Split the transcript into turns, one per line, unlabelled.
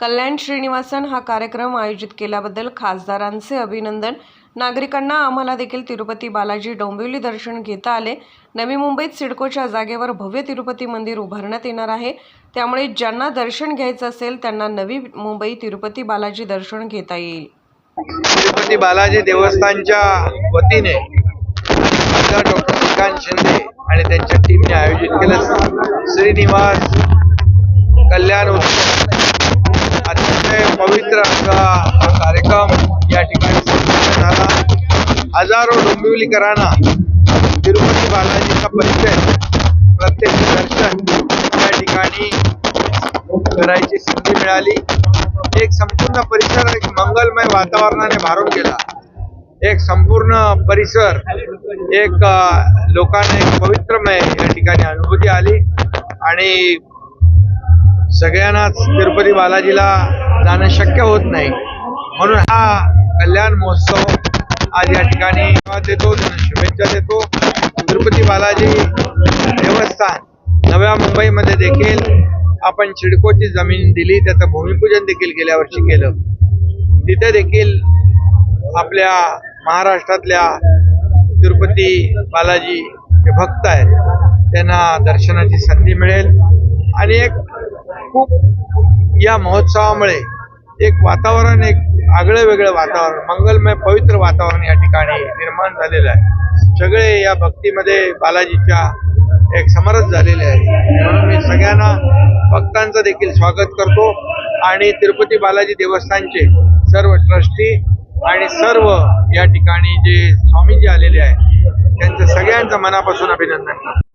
कल्याण श्रीनिवासन हा कार्यक्रम आयोजित केल्याबद्दल खासदारांचे अभिनंदन. नागरिकांना आम्हाला देखील तिरुपती बालाजी डोंबिवली दर्शन घेता आले. नवी मुंबईत सिडकोच्या जागेवर भव्य तिरुपती मंदिर उभारण्यात येणार आहे. त्यामुळे ज्यांना दर्शन घ्यायचं असेल त्यांना नवी मुंबई तिरुपती बालाजी दर्शन घेता येईल.
तिरुपती बालाजी देवस्थानच्या वतीने डॉक्टर श्रीकांत शिंदे आणि त्यांच्या टीमने आयोजित केलं श्रीनिवास हजारो डोंबिवलीकरांना तिरुपती बालाजीचा परिचय प्रत्यक्ष दर्शन या ठिकाणी करायची संधी मिळाली. एक संपूर्ण परिसर एक मंगलमय वातावरणाने भारून गेला. एक संपूर्ण परिसर एक लोकांना एक पवित्रमय या ठिकाणी अनुभूती आली. आणि सगळ्यांनाच तिरुपती बालाजीला जाणं शक्य होत नाही. म्हणून हा कल्याण महोत्सव आज या ठिकाणी देतो शुभेच्छा देतो. तिरुपती बालाजी देवस्थान. नव्या मुंबईमध्ये देखील आपण चिडकोची जमीन दिली. त्याचं भूमिपूजन देखील गेल्या वर्षी केलं. तिथे देखील आपल्या महाराष्ट्रातल्या तिरुपती बालाजी जे भक्त आहेत त्यांना दर्शनाची संधी मिळेल. आणि एक खूप या महोत्सवामुळे एक वातावरण एक आगळं वेगळं वातावरण मंगलमय पवित्र वातावरण या ठिकाणी निर्माण झालेलं आहे. सगळे या भक्तीमध्ये बालाजीच्या एक समरस झालेले आहे. म्हणून मी सगळ्यांना भक्तांचं देखील स्वागत करतो आणि तिरुपती बालाजी देवस्थानचे सर्व ट्रस्टी आणि सर्व या ठिकाणी जे स्वामीजी आलेले आहेत त्यांचं सगळ्यांचं मनापासून अभिनंदन करतो.